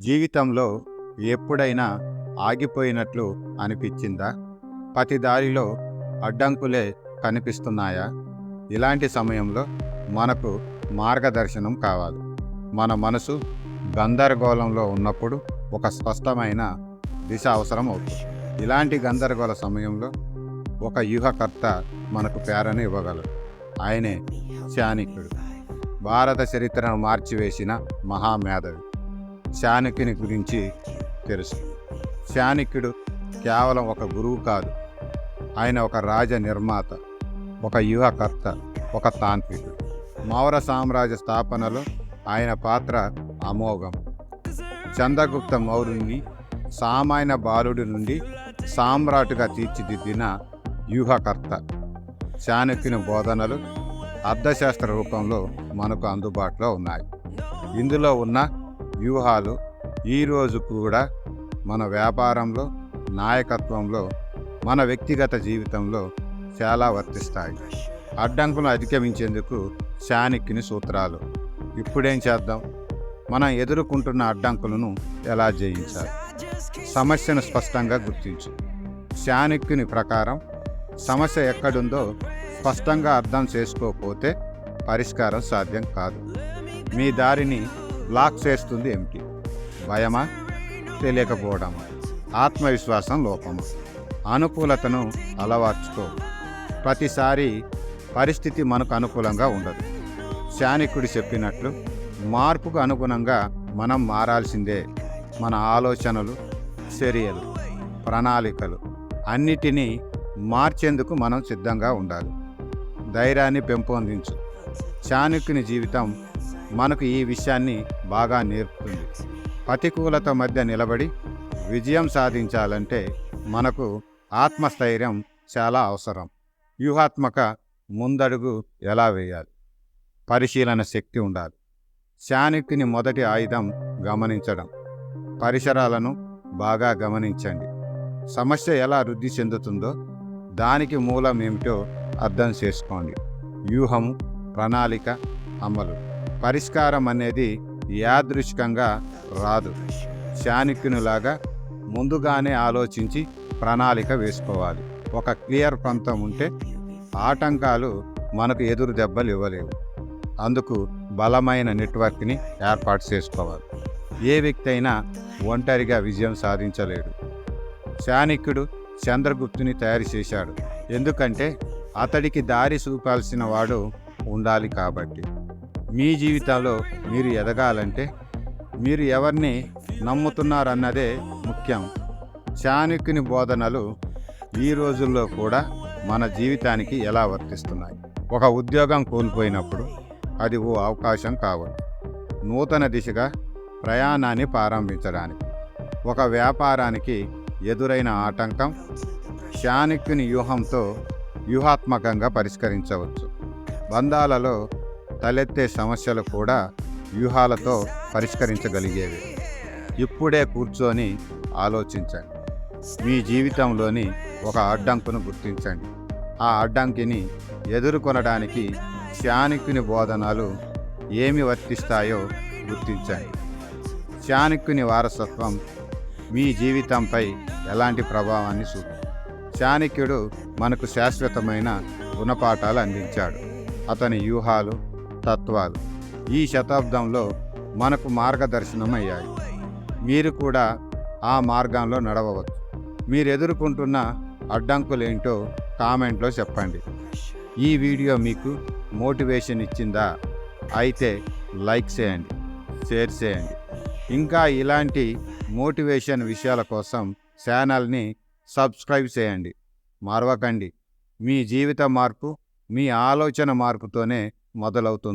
జీవితంలో ఎప్పుడైనా ఆగిపోయినట్లు అనిపించిందా? ప్రతి దారిలో అడ్డంకులే కనిపిస్తున్నాయా? ఇలాంటి సమయంలో మనకు మార్గదర్శనం కావాలి. మన మనసు గందరగోళంలో ఉన్నప్పుడు ఒక స్పష్టమైన దిశ అవసరం అవుతుంది. ఇలాంటి గందరగోళ సమయంలో ఒక వ్యూహకర్త మనకు ప్రేరణ ఇవ్వగలడు. ఆయనే శానికుడు భారత చరిత్రను మార్చివేసిన మహామేధవి. చాణక్యుని గురించి తెలుసు. చాణక్యుడు కేవలం ఒక గురువు కాదు. ఆయన ఒక రాజ నిర్మాత ఒక వ్యూహకర్త ఒక తాంత్రికుడు. మౌర సామ్రాజ్య స్థాపనలో ఆయన పాత్ర అమోఘం. చంద్రగుప్త మౌర్యుని సామాన్య బాలుడి నుండి సామ్రాటుగా తీర్చిదిద్దిన వ్యూహకర్త చాణక్యుని బోధనలు అర్థశాస్త్ర రూపంలో మనకు అందుబాటులో ఉన్నాయి. ఇందులో ఉన్న వ్యూహాలు ఈరోజు కూడా మన వ్యాపారంలో నాయకత్వంలో మన వ్యక్తిగత జీవితంలో చాలా వర్తిస్తాయి. అడ్డంకులను అధిగమించేందుకు చాణక్యుని సూత్రాలు. ఇప్పుడేం చేద్దాం? మనం ఎదుర్కొంటున్న అడ్డంకులను ఎలా జయించాలి? సమస్యను స్పష్టంగా గుర్తించు. చాణక్యుని ప్రకారం సమస్య ఎక్కడుందో స్పష్టంగా అర్థం చేసుకోకపోతే పరిష్కారం సాధ్యం కాదు. మీ దారిని బ్లాక్ చేస్తుంది ఏమిటి భయమా? తెలియకపోవడమా? ఆత్మవిశ్వాసం లోపమా? అనుకూలతను అలవర్చుకో. ప్రతిసారి పరిస్థితి మనకు అనుకూలంగా ఉండదు. శానికుడు చెప్పినట్లు మార్పుకు అనుగుణంగా మనం మారాల్సిందే మన ఆలోచనలు చర్యలు ప్రణాళికలు అన్నిటినీ మార్చేందుకు మనం సిద్ధంగా ఉండాలి. ధైర్యాన్ని పెంపొందించు. చాణుక్యుని జీవితం మనకు ఈ విషయాన్ని బాగా నేర్పుతుంది. ప్రతికూలత మధ్య నిలబడి విజయం సాధించాలంటే మనకు ఆత్మస్థైర్యం చాలా అవసరం. వ్యూహాత్మక ముందడుగు ఎలా వేయాలి? పరిశీలన శక్తి ఉండాలి. చాణక్యుని మొదటి ఆయుధం గమనించడం. పరిసరాలను బాగా గమనించండి. సమస్య ఎలా వృద్ధి చెందుతుందో దానికి మూలం ఏమిటో అర్థం చేసుకోండి. వ్యూహము ప్రణాళిక అమలు. పరిష్కారం అనేది యాదృచ్ఛికంగా రాదు. చాణక్యునిలాగా ముందుగానే ఆలోచించి ప్రణాళిక వేసుకోవాలి. ఒక క్లియర్ పంతం ఉంటే ఆటంకాలు మనకు ఎదురు దెబ్బలు ఇవ్వలేవు. అందుకు బలమైన నెట్వర్క్ని ఏర్పాటు చేసుకోవాలి. ఏ వ్యక్తి అయినా ఒంటరిగా విజయం సాధించలేడు. చాణిక్యుడు చంద్రగుప్తుని తయారు చేశాడు. ఎందుకంటే అతడికి దారి చూపాల్సిన వాడు ఉండాలి కాబట్టి. మీ జీవితంలో మీరు ఎదగాలంటే మీరు ఎవరిని నమ్ముతున్నారన్నదే ముఖ్యం. చాణక్యుని బోధనలు ఈ రోజుల్లో కూడా మన జీవితానికి ఎలా వర్తిస్తున్నాయి? ఒక ఉద్యోగం కోల్పోయినప్పుడు అది ఓ అవకాశం కావచ్చు. నూతన దిశగా ప్రయాణాన్ని ప్రారంభించడానికి. ఒక వ్యాపారానికి ఎదురైన ఆటంకం చాణక్యుని వ్యూహంతో వ్యూహాత్మకంగా పరిష్కరించవచ్చు. బంధాలలో తలెత్తే సమస్యలు కూడా వ్యూహాలతో పరిష్కరించగలిగేవి. ఇప్పుడే కూర్చొని ఆలోచించండి. మీ జీవితంలోని ఒక అడ్డంకును గుర్తించండి. ఆ అడ్డంకిని ఎదుర్కొనడానికి శానికుని బోధనలు ఏమి వర్తిస్తాయో గుర్తించండి. చాణక్యుని వారసత్వం మీ జీవితంపై ఎలాంటి ప్రభావాన్ని చూపు చాణక్యుడు మనకు శాశ్వతమైన గుణపాఠాలు అందించాడు. అతని వ్యూహాలు తత్వాలు ఈ శతాబ్దంలో మనకు మార్గదర్శనం అయ్యాయి మీరు కూడా ఆ మార్గంలో నడవవచ్చు. మీరు ఎదుర్కొంటున్న అడ్డంకులేంటో కామెంట్లో చెప్పండి. ఈ వీడియో మీకు మోటివేషన్ ఇచ్చిందా? అయితే లైక్ చేయండి షేర్ చేయండి. ఇంకా ఇలాంటి మోటివేషన్ విషయాల కోసం ఛానల్ని సబ్స్క్రైబ్ చేయండి. మరవకండి. మీ జీవిత మార్పు మీ ఆలోచన మార్పుతోనే మొదలవుతుంది.